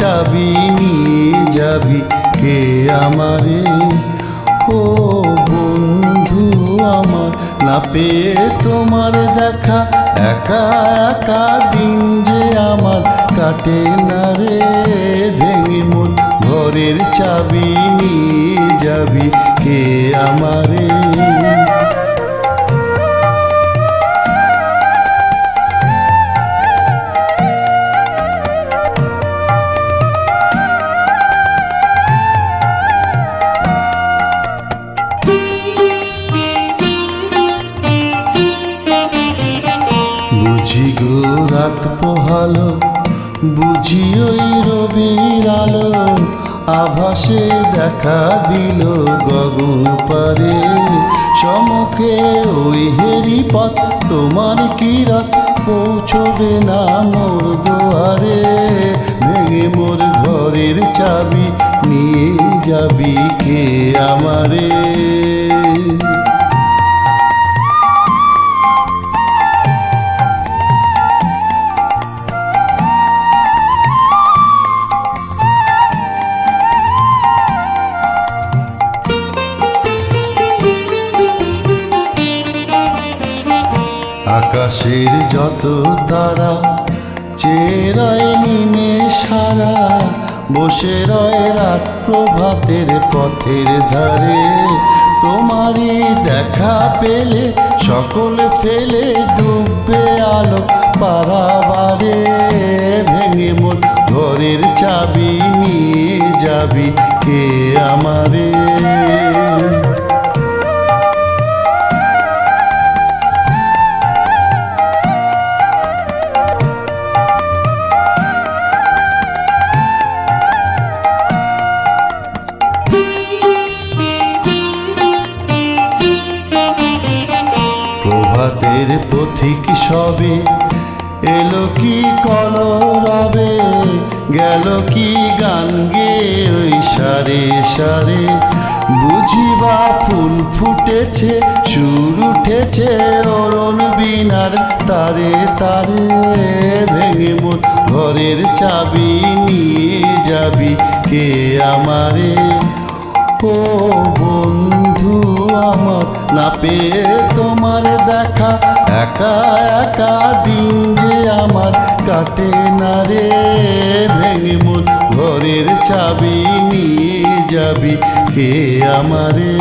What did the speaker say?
চাবি নিয়ে যাবি কে আমারে? ও বন্ধু আমার, না পেয়ে তোমার দেখা, একা একা দিন যে আমার কাটে না রে। ভেঙে মন ঘরের চাবি নিয়ে যাবি কে আমারে? বুঝি গো রাত পোহালো, বুঝি ওই রবির আলো, আভাসে দেখা দিল গগন পারে। চমকে ওই হেরি পথ তোমার কিরাত পৌঁছবে না মোর দুয়ারে, ভেঙে মোর ঘরের চাবি, নিয়ে যাবি কে আমারে? আকাশের যত তারা, চেরায় নিমে সারা, বসে রয় রাত প্রভাতের পথের ধারে। তোমারই দেখা পেলে, সকল ফেলে ডুববে আলো পারাবারে। ভেঙে মোট ঘরের চাবি নিয়ে যাবি কে আমারে? প্রভাতের পথিক সবে। এলো কি কলরবে, গেল কি গান গে ওই সারে সারে। বুঝিবা ফুল ফুটেছে, সুর উঠেছে অরণ বিনার তারে তারে। ভেঙে মোট ঘরের চাবি নিয়ে যাবি কে আমারে? ও বন্ধু আমার, না পেয়ে তোমার দেখা, একা একা দিন যে আমার কাটে না রে। ভেঙে মন, ঘরের চাবি নিয়ে যাবি কে আমারে?